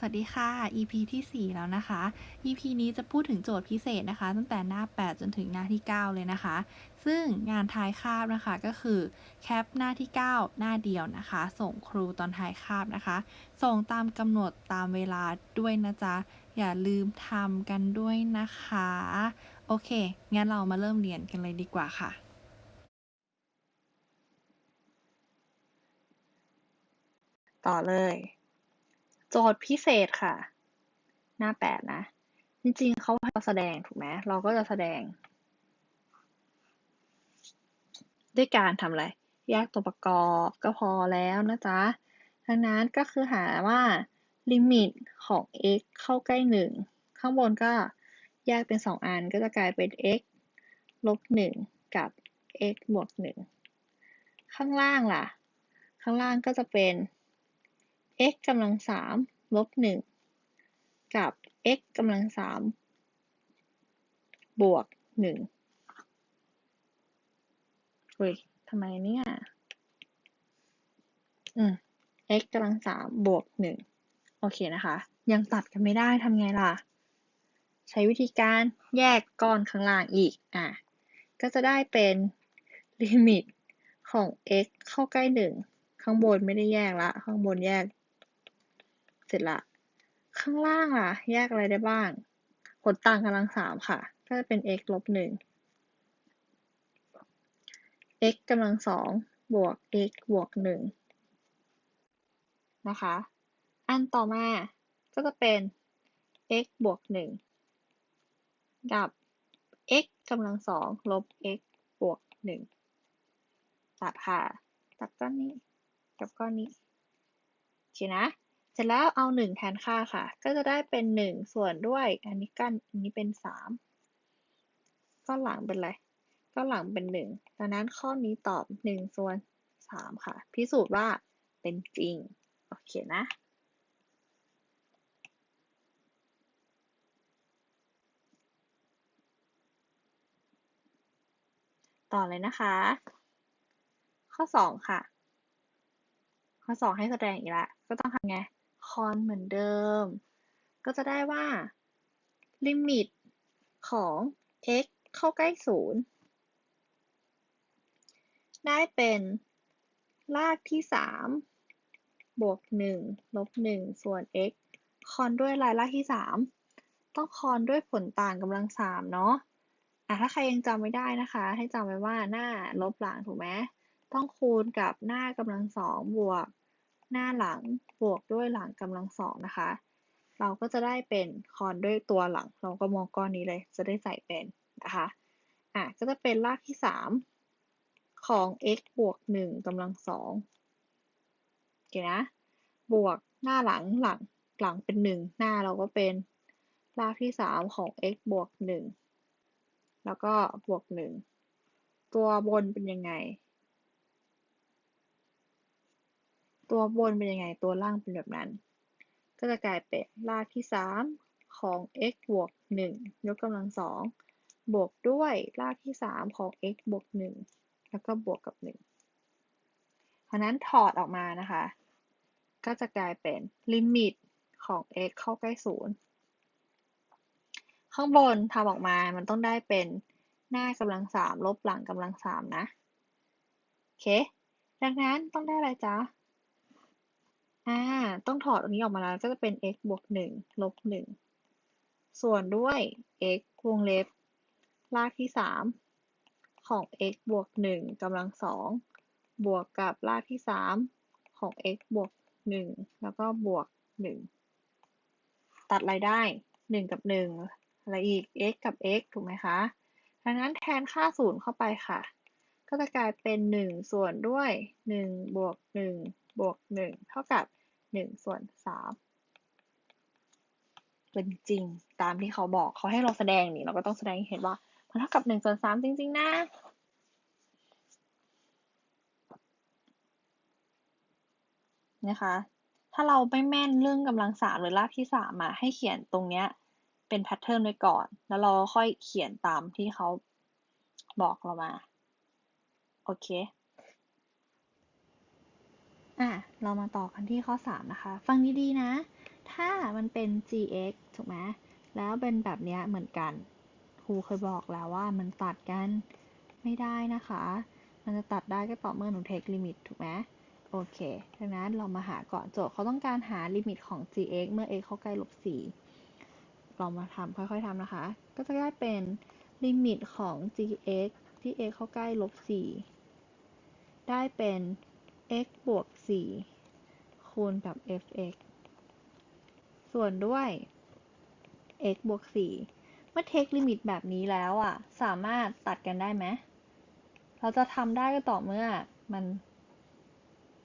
สวัสดีค่ะ EP ที่ 4 แล้วนะคะ EP นี้จะพูดถึงโจทย์พิเศษนะคะ ตั้งแต่หน้า 8 จนถึงหน้าที่ 9 เลยนะคะ ซึ่งงานท้ายคาบนะคะก็คือแคปหน้าที่ 9 หน้าเดียวนะคะ ส่งครูตอนท้ายคาบนะคะ ส่งตามกำหนดตามเวลาด้วยนะจ๊ะ อย่าลืมทำกันด้วยนะคะ โอเค งั้นเรามาเริ่มเรียนกันเลยดีกว่าค่ะต่อเลย โจทย์พิเศษค่ะ หน้าแปดนะ จริงๆเขาให้เราแสดงถูกไหมเราก็จะแสดง ด้วยการทำอะไร แยกตัวประกอบก็พอแล้วนะจ๊ะดังนั้นก็คือหาว่าลิมิตของ x เข้าใกล้หนึ่งข้างบนก็แยกเป็นสองอันก็จะกลายเป็น x ลบหนึ่งกับ x บวกหนึ่งข้างล่างล่ะ ข้างล่างก็จะเป็น x กำลังสามลบหนึ่งกับ x กำลังสามบวกหนึ่งเฮ้ยทำไมเนี่ย อืม x กำลังสามบวกหนึ่งโอเคนะคะ ยังตัดกันไม่ได้ทำไงล่ะ ใช้วิธีการแยกก้อนข้างล่างอีก อะ ก็จะได้เป็นลิมิตของ x เข้าใกล้หนึ่งข้างบนไม่ได้แยกละ ข้างบนแยก เสร็จละ ข้างล่างล่ะ แยกอะไรได้บ้าง ผลต่างกำลังสามค่ะ ก็จะเป็น x ลบหนึ่ง x กำลังสองบวก x บวกหนึ่งนะคะ อันต่อมาก็จะเป็น x บวกหนึ่งกับ x กำลังสองลบ x บวกหนึ่งตัดค่ะ ตัดก้อนนี้ กับก้อนนี้โอเคนะ ร็จแล้วเอาหนึ่งแทนค่าค่ะ ก็จะได้เป็นหนึ่งส่วนด้วย อันนี้กันอันนี้เป็นสามก้อนหลังเป็นอะไรก้อนหลังเป็นหนึ่งดังนั้นข้อนี้ตอบหนึ่งส่วนสามค่ะ พิสูจน์ว่าเป็นจริง โอเคนะต่อเลยนะคะ ข้อสองค่ะ ข้อสองให้แสดงอีกแล้วก็ต้องทำไง คอนเหมือนเดิม ก็จะได้ว่า ลิมิตของ x เข้าใกล้ศูนย์ได้เป็นรากที่สามบวกหนึ่งลบหนึ่งส่วน x คอนด้วยอะไรากที่สามต้องคอนด้วยผลต่างกำลังสามเนาะอะถ้าใครยังจำไม่ได้นะคะ ให้จำไว้ว่าหน้าลบหลังถูกไหมต้องคูณกับหน้ากำลังสองบวก หน้าหลังบวกด้วยหลังกำลังสองนะคะ เราก็จะได้เป็นคอนด้วยตัวหลัง เราก็มองก้อนนี้เลย จะได้ใส่เป็นนะคะอะก็จะเป็นรากที่สามของ x บวกหนึ่งกำลังสองโอเคนะ บวกหน้าหลังหลังหลังเป็นหนึ่งหน้าเราก็เป็นรากที่สามของ x บวกหนึ่งแล้วก็บวกหนึ่งตัวบนเป็นยังไง ตัวบนเป็นยังไงตัวล่างเป็นแบบนั้น ก็จะกลายเป็นรากที่สามของ x บวกหนึ่งยกกำลังสองบวกด้วยรากที่สามของ x บวกหนึ่งแล้วก็บวกกับหนึ่งเพราะนั้นถอดออกมานะคะ ก็จะกลายเป็นลิมิตของ x เข้าใกล้ศูนย์ข้างบนทำออกมามันต้องได้เป็นหน้ากำลังสามลบหลังกำลังสามนะ โอเค ดังนั้นต้องได้อะไรจ๊ะ อ่า ต้องถอดอันนี้ออกมาแล้วก็จะเป็น x บวกหนึ่งลบหนึ่งส่วนด้วย x วงเล็บ รากที่สามของ x บวกหนึ่งกำลังสองบวกกับรากที่สามของ x บวกหนึ่งแล้วก็บวกหนึ่งตัดอะไรได้หนึ่งกับหนึ่งอะไรอีก x กับ x ถูกไหมคะดังนั้นแทนค่าศูนย์เข้าไปค่ะ ก็จะกลายเป็นหนึ่งส่วนด้วยหนึ่งบวกหนึ่งบวกหนึ่งเท่ากับ หนึ่งส่วนสามเป็นจริงตามที่เขาบอกเขาให้เราแสดงนี่เราก็ต้องแสดงให้เห็นว่ามันเท่ากับหนึ่งส่วนสามจริง ๆ นะนะคะ ถ้าเราไม่แม่นเรื่องกำลังสามหรือรากที่สามอะให้เขียนตรงเนี้ยเป็นแพทเทิร์นไว้ก่อน แล้วเราค่อยเขียนตามที่เขาบอกเรามา โอเค อะเรามาต่อกันที่ข้อสามนะคะ ฟังดีๆนะ ถ้ามันเป็น gx ถูกไหมแล้วเป็นแบบเนี้ยเหมือนกันครูเคยบอกแล้วว่ามันตัดกันไม่ได้นะคะ มันจะตัดได้ก็ต่อเมื่อหนูเทคลิมิตถูกไหมโอเคดังนั้นเรามาหาก่อนโจทย์เขาต้องการหาลิมิตของ gx เมื่อ x เข้าใกล้ลบ4เรามาทำค่อยๆทำนะคะ ก็จะได้เป็นลิมิตของ gx ที่ x เข้าใกล้ลบ4ได้เป็น x บวก 4 คูณกับ fx ส่วนด้วย x บวก 4 เมื่อเทคลิมิตแบบนี้แล้วอะ สามารถตัดกันได้ไหม เราจะทำได้ก็ต่อเมื่อมัน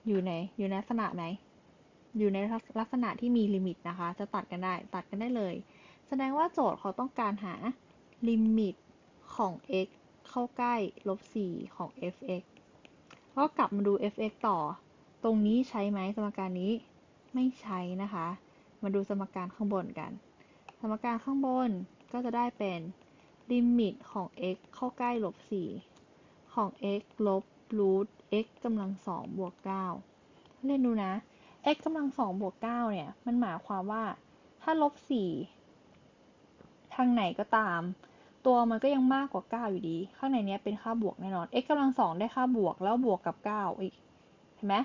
อยู่ในอยู่ในลักษณะไหน อยู่ในลักษณะที่มีลิมิตนะคะ จะตัดกันได้ ตัดกันได้เลย แสดงว่าโจทย์เขาต้องการหาลิมิตของ x เข้าใกล้ลบ 4 ของ fx ก็กลับมาดู fx ต่อ ตรงนี้ใช้ไหมสมการนี้ไม่ใช้นะคะ มาดูสมการข้างบนกัน สมการข้างบนก็จะได้เป็นลิมิตของ x เข้าใกล้ลบ4ของ x ลบรูท x กำลัง2บวก9เล่นดูนะ x กำลัง2บวก9เนี่ย มันหมายความว่าถ้าลบ4ทางไหนก็ตาม ตัวมันก็ยังมากกว่า 9 อยู่ดี ข้างในนี้เป็นค่าบวกแน่นอน x กำลัง2ได้ค่าบวกแล้วบวกกับ 9 อีกเห็นไหม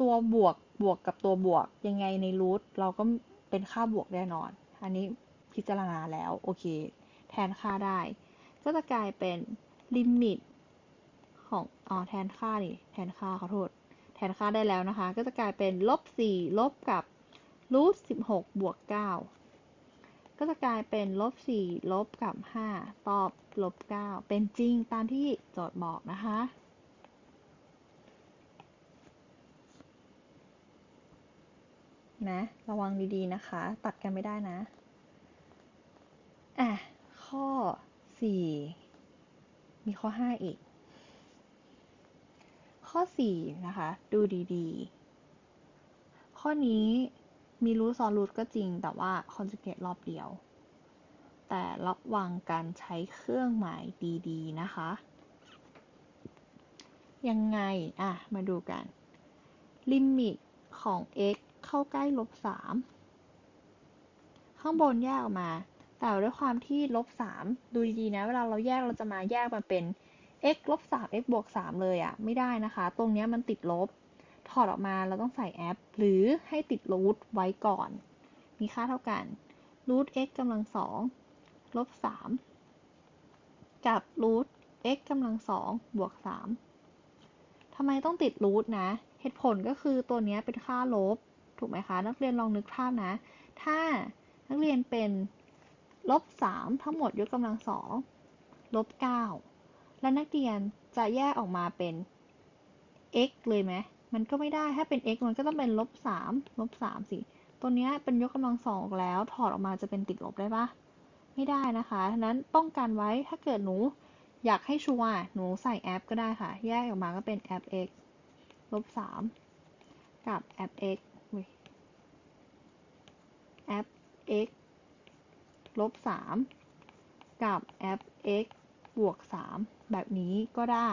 ตัวบวกบวกกับตัวบวกยังไงในรูทเราก็เป็นค่าบวกแน่นอน อันนี้พิจารณาแล้วโอเค แทนค่าได้ ก็จะกลายเป็นลิมิตของอ๋อแทนค่านี่แทนค่าขอโทษ แทนค่าได้แล้วนะคะ ก็จะกลายเป็นลบ4ลบกับรูท16บวก9 ก็จะกลายเป็นลบ4ลบกับ 5 ตอบลบ 9 เป็นจริงตามที่โจทย์บอกนะคะ นะ ระวังดีๆนะคะ ตัดกันไม่ได้นะ อะ ข้อ 4 มีข้อ 5 อีก ข้อ 4 นะคะ ดูดีๆ ข้อนี้ มีรูทซ้อนรูทก็จริง แต่ว่าคอนจูเกตรอบเดียว แต่ระวังการใช้เครื่องหมายดีๆ นะคะ ยังไง อะ มาดูกัน ลิมิตของ x เข้าใกล้ลบ3ข้างบนแยกออกมา แต่ด้วยความที่ลบ3ดูดีๆ นะ เวลาเราแยกเราจะมาแยกมันเป็น x ลบ3 x บวก3เลยอะ่ะ ไม่ได้นะคะ ตรงนี้มันติดลบ ถอดออกมาเราต้องใส่แอป หรือให้ติดรูทไว้ก่อน มีค่าเท่ากันรูท x กำลัง2ลบ3กับรูท x กำลัง2บวก3ทำไมต้องติดรูทนะ เหตุผลก็คือตัวนี้เป็นค่าลบ ถูกไหมคะ นักเรียนลองนึกภาพนะ ถ้านักเรียนเป็นลบ3ทั้งหมดยกกำลัง2ลบ9และนักเรียนจะแยกออกมาเป็น x เลยไหม มันก็ไม่ได้ ถ้าเป็น x มันก็ต้องเป็นลบ3ลบ3สิ ตัวนี้เป็นยกกำลังสองออกแล้ว ถอดออกมาจะเป็นติดลบได้ปะไม่ได้นะคะฉะนั้นป้องกันไว้ ถ้าเกิดหนู อยากให้ชัวร์ หนูใส่แอปก็ได้ค่ะ แยกออกมาก็เป็นแอป x ลบ3กับแอป x แอป x ลบ3กับแอป x บวก3แบบนี้ก็ได้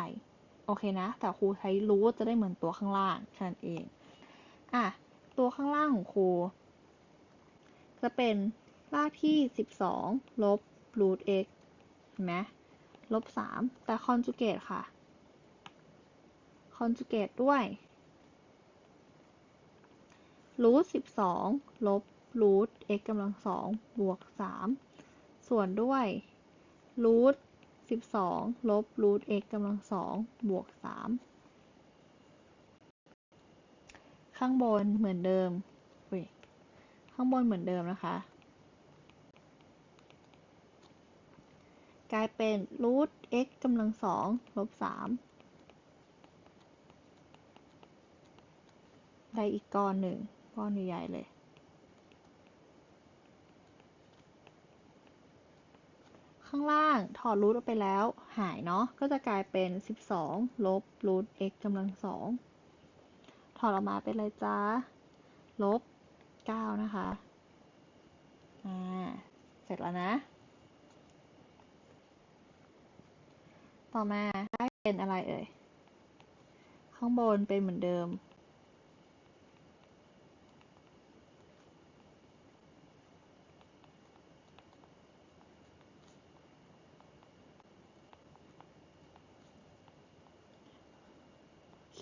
โอเคนะ แต่ครูใช้รูทจะได้เหมือนตัวข้างล่างแค่นั้นเอง อะ ตัวข้างล่างของครู จะเป็นรากที่ 12 ลบรูท x เห็นไหมลบ 3 แต่คอนจูเกตค่ะ คอนจูเกตด้วยรูท 12 ลบรูท x กำลัง 2 บวก 3 ส่วนด้วยรูท 12ลบรูท x กำลัง2บวก3ข้างบนเหมือนเดิมอุ้ยข้างบนเหมือนเดิมนะคะ กลายเป็นรูท x กำลัง2ลบ3ได้อีกก้อนหนึ่งก้อนใหญ่เลย ข้างล่าง ถอดรูทออกไปแล้ว หายเนาะ ก็จะกลายเป็น 12 ลบรูท x กำลังสองถอดออกมาเป็นอะไรจ้าลบ 9 นะคะ อ่า เสร็จแล้วนะ ต่อมาได้เป็นอะไรเอ่ย ข้างบนเป็นเหมือนเดิม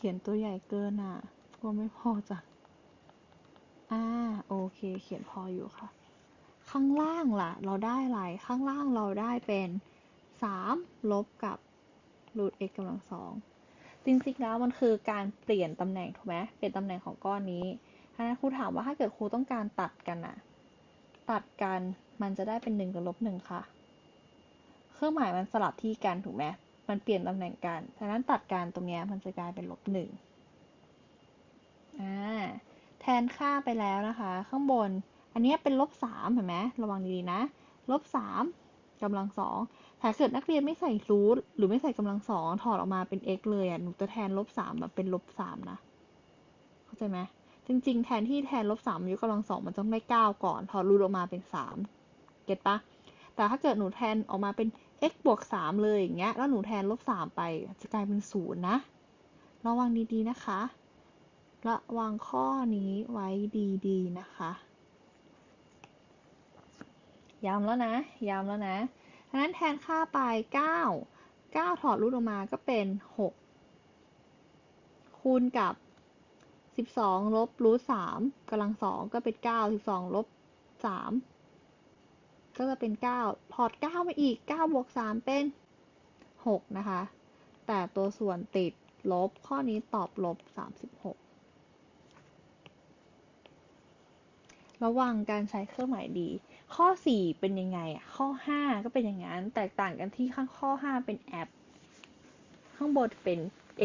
ขียนตัวใหญ่เกินอะกลัวไม่พอจ้ะอ่าโอเค เขียนพออยู่ค่ะ ข้างล่างล่ะ เราได้อะไรข้างล่างเราได้เป็นสามลบกับรูท x กำลังสองจริงๆแล้วมันคือการเปลี่ยนตำแหน่งถูกไหมเปลี่ยนตำแหน่งของก้อนนี้ถ้าครูถามว่าถ้าเกิดครูต้องการตัดกันน่ะตัดกันมันจะได้เป็นหนึ่งกับลบหนึ่งค่ะ เครื่องหมายมันสลับที่กันถูกไหม มันเปลี่ยนตำแหน่งกัน ฉะนั้นตัดกันตรงเนี้ยมันจะกลายเป็นลบหนึ่งแทนค่าไปแล้วนะคะ ข้างบน อันเนี้ยเป็นลบสามเห็นไหมระวังดีๆนะ ลบสามกำลังสองถ้าเกิดนักเรียนไม่ใส่รูทหรือไม่ใส่กำลังสองถอดออกมาเป็น x เลยอะ หนูจะแทนลบสามแบบเป็นลบสามนะ เข้าใจไหมจริง ๆ แทนที่แทนลบสามยกกำลังสองมันต้องได้เก้าก่อน ถอดรูทออกมาเป็นสามเก็ตปะแต่ถ้าเกิดหนูแทนออกมาเป็น x บวกสามเลยอย่างเงี้ย แล้วหนูแทนลบสามไปจะกลายเป็นศูนย์นะ ระวังดีๆนะคะ ระวังข้อนี้ไว้ดีๆนะคะ ย้ำแล้วนะ ย้ำแล้วนะดังนั้นแทนค่าไป 9 9 ถอดรูทออกมาก็เป็น 6 คูณกับ 12 ลบรูท3กำลัง 2 ก็เป็น 9 12 ลบ 3 ก็จะเป็น9ถอด9มาอีก9บวก3เป็น 6 นะคะ แต่ตัวส่วนติดลบข้อนี้ตอบลบ 36 ระวังการใช้เครื่องหมายดี ข้อ 4 เป็นยังไงอะข้อ 5 ก็เป็นอย่างนั้น แตกต่างกันที่ข้างข้อ 5 เป็นแอป ข้างบนเป็น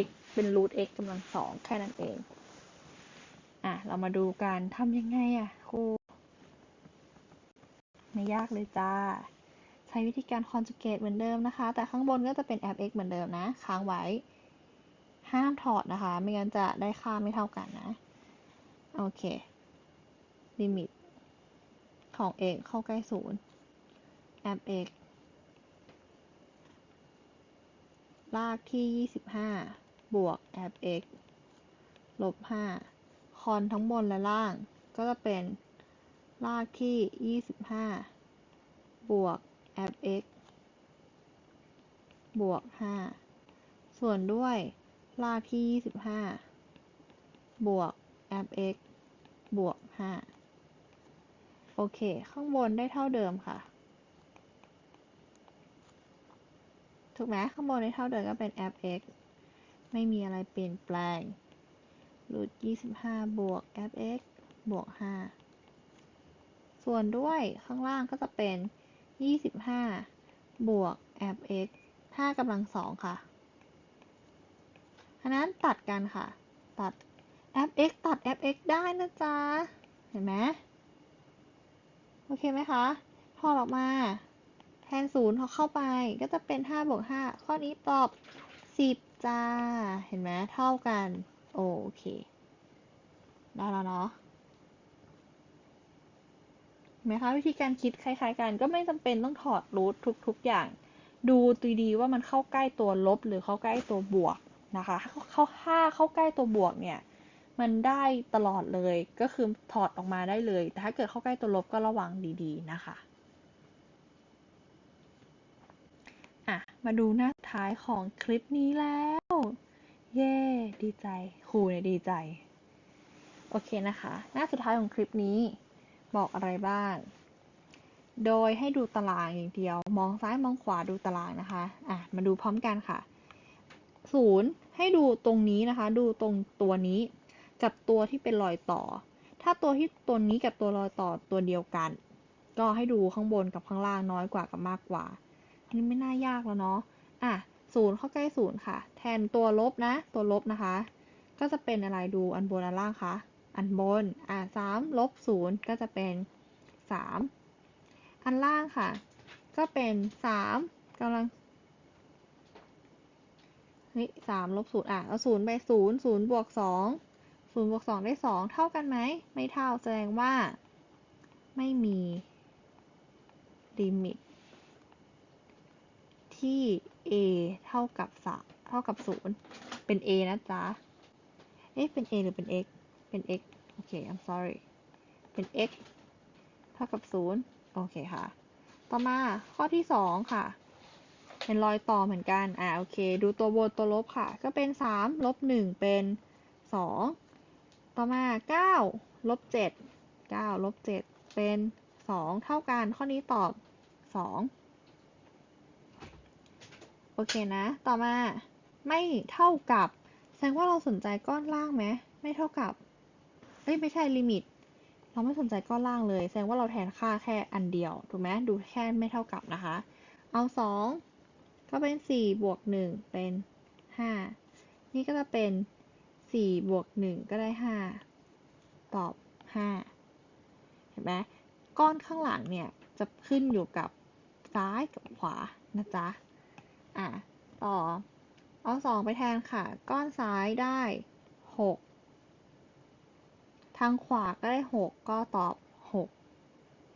x เป็นรูท x กำลังสองแค่นั้นเอง อะ เรามาดูกันทำยังไงอะครู ไม่ยากเลยจ้า ใช้วิธีการ conjugate เหมือนเดิมนะคะ แต่ข้างบนก็จะเป็น f x เหมือนเดิมนะ ค้างไว้ ห้ามถอดนะคะ ไม่งั้นจะได้ค่าไม่เท่ากันนะ โอเค ลิมิต ของ x เข้าใกล้ศูนย์ f x ลากที่ 25 บวก f x ลบ 5 คอนทั้งบนและล่างก็จะเป็น ลากที่25บวก f x บวก5ส่วนด้วยลากที่25บวก f x บวก5โอเค ข้างบนได้เท่าเดิมค่ะ ถูกไหมข้างบนได้เท่าเดิมก็เป็น f x ไม่มีอะไรเปลี่ยนแปลงรูท25 บวก f x บวก 5 ส่วนด้วยข้างล่างก็จะเป็น 25 บวก f x 5กำลังสองค่ะอันนั้นตัดกันค่ะ ตัด f x ตัด f x ได้นะจ๊ะ เห็นไหมโอเคไหมคะพอออกมาแทนศูนย์พอเข้าไปก็จะเป็น5บวก5ข้อนี้ตอบ 10 จ้า เห็นไหมเท่ากัน โอเค ได้แล้วเนาะ ไหมคะวิธีการคิดคล้ายๆกัน ก็ไม่จำเป็นต้องถอดรูททุก ๆ อย่าง ดูตดีๆว่ามันเข้าใกล้ตัวลบหรือเข้าใกล้ตัวบวกนะคะเข้าค่าเข้าใกล้ตัวบวกเนี่ยมันได้ตลอดเลยก็คือถอดออกมาได้เลย แต่ถ้าเกิดเข้าใกล้ตัวลบก็ระวังดีๆนะคะอะมาดูหน้าท้ายของคลิปนี้แล้ว เย้ดีใจครูเนี่ยดีใจ โอเคนะคะ หน้าสุดท้ายของคลิปนี้ บอกอะไรบ้าง โดยให้ดูตารางอย่างเดียว มองซ้ายมองขวาดูตารางนะคะ อะ มาดูพร้อมกันค่ะศูนย์ให้ดูตรงนี้นะคะ ดูตรงตัวนี้ กับตัวที่เป็นรอยต่อ ถ้าตัวที่ตัวนี้กับตัวรอยต่อตัวเดียวกัน ก็ให้ดูข้างบนกับข้างล่างน้อยกว่ากับมากกว่า อันนี้ไม่น่ายากแล้วเนาะ อะศูนย์เข้าใกล้ศูนย์ค่ะ แทนตัวลบนะ ตัวลบนะคะ ก็จะเป็นอะไรดูอันบนอันล่างคะ อันบนอะสามลบศูนย์ก็จะเป็นสามอันล่างค่ะ ก็เป็นสามกำลังเฮ้ยสามลบศูนย์อะเอาศูนย์ไปศูนย์ศูนย์บวกสองศูนย์บวกสองได้สองเท่ากันไหม ไม่เท่าแสดงว่า ไม่มีลิมิต ที่ a เท่ากับสามเท่ากับศูนย์เป็น a นะจ๊ะ เอ๊ะ เป็น a หรือเป็น x เป็น x โอเค I'm sorry เป็น x เท่ากับศูนย์โอเคค่ะ ต่อมาข้อที่สองค่ะ เป็นรอยต่อเหมือนกัน อ่า โอเค ดูตัวบนตัวลบค่ะ ก็เป็นสามลบหนึ่งเป็นสองต่อมาเก้าลบเจ็ดเก้าลบเจ็ดเป็นสองเท่ากัน ข้อนี้ตอบสองโอเคนะ ต่อมา ไม่เท่ากับ แสดงว่าเราสนใจก้อนล่างไหม ไม่เท่ากับ เอ้ยไม่ใช่ลิมิต เราไม่สนใจก้อนล่างเลย แสดงว่าเราแทนค่าแค่อันเดียว ถูกไหมดูแค่ไม่เท่ากับนะคะ เอาสองก็เป็นสี่บวกหนึ่งเป็นห้านี่ก็จะเป็นสี่บวกหนึ่งก็ได้ห้าตอบห้าเห็นไหมก้อนข้างหลังเนี่ย จะขึ้นอยู่กับซ้ายกับขวานะจ๊ะ อะ ต่อ เอาสองไปแทนค่ะ ก้อนซ้ายได้หก ทางขวาก็ได้หกก็ตอบหก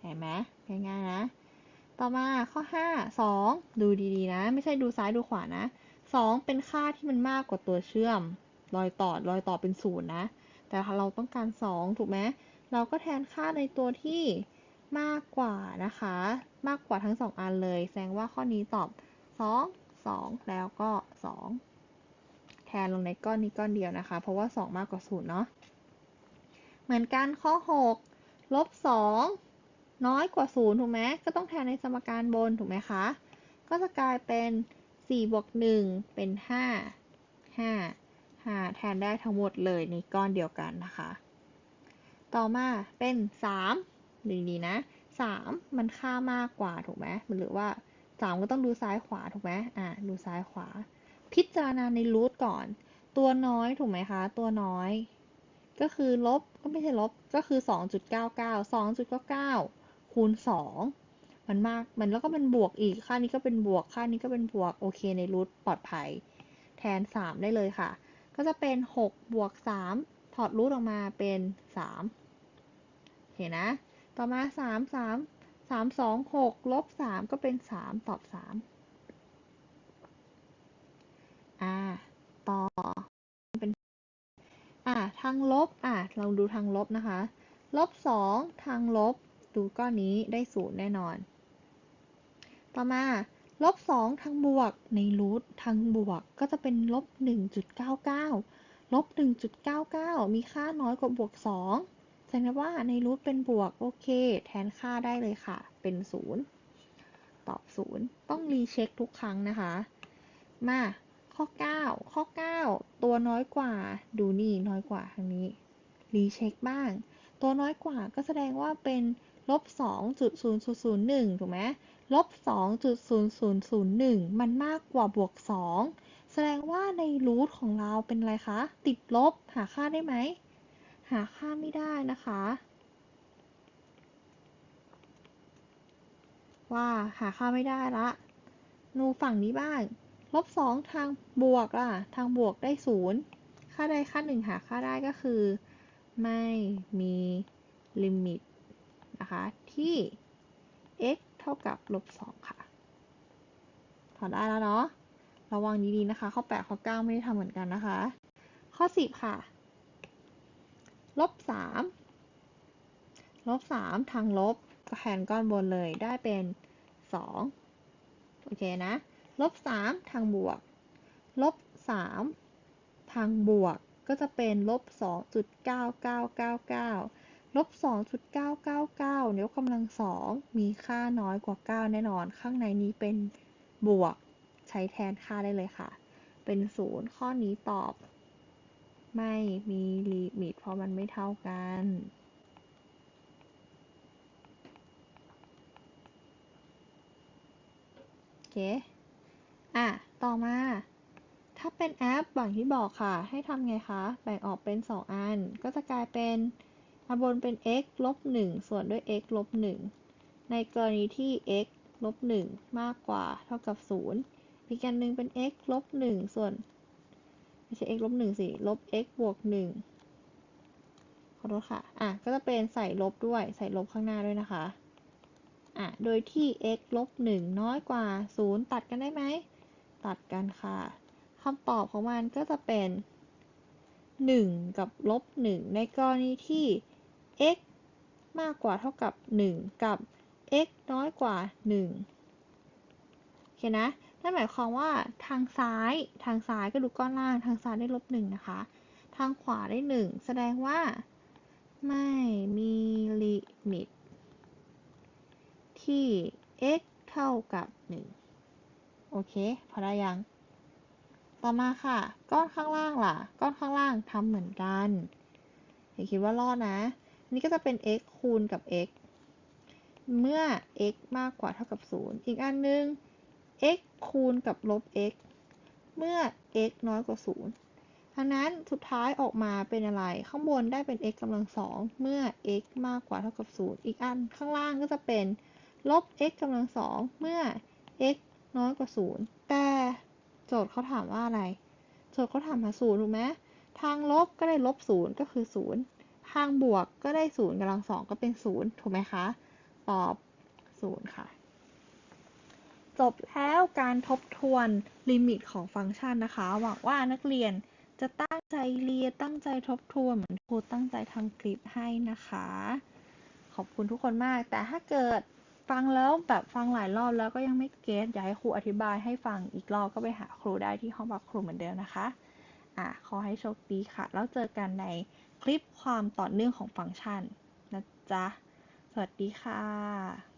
เห็นไหมง่ายๆนะ ต่อมาข้อห้าสองดูดีๆนะ ไม่ใช่ดูซ้ายดูขวานะสองเป็นค่าที่มันมากกว่าตัวเชื่อม รอยต่อรอยต่อเป็นศูนย์นะ แต่เราต้องการสองถูกไหม เราก็แทนค่าในตัวที่มากกว่านะคะ มากกว่าทั้งสองอันเลย แสดงว่าข้อนี้ตอบสองสองแล้วก็สองแทนลงในก้อนนี้ก้อนเดียวนะคะ เพราะว่าสองมากกว่าศูนย์เนาะ เหมือนกันข้อหกลบสองน้อยกว่าศูนย์ถูกไหมก็ต้องแทนในสมการบน ถูกไหมคะ ก็จะกลายเป็นสี่บวกหนึ่งเป็นห้าห้าห้าแทนได้ทั้งหมดเลยในก้อนเดียวกันนะคะ ต่อมาเป็นสามดีๆนะสามมันค่ามากกว่า ถูกไหมหรือว่าสามก็ต้องดูซ้ายขวา ถูกไหมอ่าดูซ้ายขวา พิจารณาในรูทก่อน ตัวน้อย ถูกไหมคะ ตัวน้อย ก็คือลบก็ไม่ใช่ลบก็คือ 2.99 2.99คูณ2มันมากมันแล้วก็เป็นบวกอีกค่านี้ก็เป็นบวกค่านี้ก็เป็นบวกโอเคในรูทปลอดภัย แทน 3 ได้เลยค่ะ ก็จะเป็น 6 บวก 3 ถอดรูทออกมาเป็น3โอเคนะ ต่อมา 3 3 3 2 6ลบ3ก็เป็น 3 ตอบ 3 อ่า ต่อ อะทางลบอะเราดูทางลบนะคะ ลบสองทางลบ ดูก้อนนี้ได้ศูนย์แน่นอน ต่อมาลบสองทางบวกในรูททางบวกก็จะเป็นลบหนึ่งจุดเก้าเก้าลบหนึ่งจุดเก้าเก้ามีค่าน้อยกว่าบวกสองแสดงว่าในรูทเป็นบวก โอเค แทนค่าได้เลยค่ะ เป็นศูนย์ตอบศูนย์ต้องรีเช็คทุกครั้งนะคะ มา ข้อ 9 ข้อ 9 ตัวน้อยกว่า ดูนี่น้อยกว่าทางนี้ รีเช็คบ้าง ตัวน้อยกว่าก็แสดงว่าเป็นลบ2.0001ถูกไหมลบ2.0001 มันมากกว่าบวก 2 แสดงว่าในรูทของเราเป็นอะไรคะ ติดลบ หาค่าได้ไหม หาค่าไม่ได้นะคะ ว่าหาค่าไม่ได้ละ นูฝั่งนี้บ้าง ลบสองทางบวกล่ะ ทางบวกได้ศูนย์ค่าใดค่าหนึ่งหาค่าได้ก็คือ ไม่มีลิมิตนะคะที่ x เท่ากับลบสองค่ะ ถอดได้แล้วเนาะ ระวังดีๆนะคะ ข้อ 8 ข้อ 9 ไม่ได้ทำเหมือนกันนะคะ ข้อ 10 ค่ะ ลบ 3 ลบ 3 ทางลบแทนก้อนบนเลยได้เป็น 2 โอเคนะ ลบ3ทางบวก ลบ3ทางบวก ก็จะเป็นลบ2.9999ลบ2.999ยกกำลังสองมีค่าน้อยกว่า 9 แน่นอน ข้างในนี้เป็นบวก ใช้แทนค่าได้เลยค่ะ เป็นศูนย์ข้อนี้ตอบ ไม่มีลิมิตเพราะมันไม่เท่ากันโอเค อะ ต่อมา ถ้าเป็นแอปอย่างที่บอกค่ะ ให้ทำไงคะ แบ่งออกเป็น 2 อัน ก็จะกลายเป็นอันบนเป็น x ลบ1ส่วนด้วย x ลบ1ในกรณีที่ x ลบ1มากกว่าเท่ากับ 0 อีกอันหนึ่งเป็น x ลบ1ส่วนไม่ใช่ x ลบ1สิ ลบ x บวก1ขอโทษค่ะ อะ ก็จะเป็นใส่ลบด้วย ใส่ลบข้างหน้าด้วยนะคะ อะ โดยที่ x ลบ1น้อยกว่า 0 ตัดกันได้ไหม ตัดกันค่ะคำตอบของมันก็จะเป็น 1 กับลบ 1 ในกรณีที่ x มากกว่าเท่ากับ 1 กับ x น้อยกว่า 1 โอเคนะ นั่นหมายความว่าทางซ้าย ทางซ้ายก็ดูก้อนล่าง ทางซ้ายได้ลบหนึ่งนะคะ ทางขวาได้หนึ่งแสดงว่า ไม่มีลิมิต ที่ x เท่ากับ โอเค พอได้ยัง ต่อมาค่ะ ก้อนข้างล่างล่ะ ก้อนข้างล่างทำเหมือนกันอย่าคิดว่ารอดนะ นี่ก็จะเป็น x คูณกับ x เมื่อ x มากกว่าเท่ากับ 0 อีกอันนึง x คูณกับลบ x เมื่อ x น้อยกว่า 0ดังนั้นสุดท้ายออกมาเป็นอะไร ข้างบนได้เป็น x กำลังสอง เมื่อ x มากกว่าเท่ากับ 0 อีกอันข้างล่างก็จะเป็นลบ x กำลังสอง เมื่อ x น้อยกว่า0แต่โจทย์เขาถามว่าอะไร โจทย์เขาถามหา0ถูกไหมทางลบก็ได้ลบ0ก็คือ0ทางบวกก็ได้0กำลังสองก็เป็น0ถูกไหมคะ ตอบ0ค่ะ จบแล้วการทบทวนลิมิตของฟังก์ชันนะคะ หวังว่านักเรียนจะตั้งใจเรียนตั้งใจทบทวนเหมือนครูตั้งใจทำคลิปให้นะคะ ขอบคุณทุกคนมาก แต่ถ้าเกิด ฟังแล้วแบบฟังหลายรอบแล้วก็ยังไม่เก็ตอยากให้ครูอธิบายให้ฟังอีกรอบก็ไปหาครูได้ที่ห้องพักครูเหมือนเดิมนะคะอะขอให้โชคดีค่ะ แล้วเจอกันในคลิปความต่อเนื่องของฟังก์ชันนะจ๊ะ สวัสดีค่ะ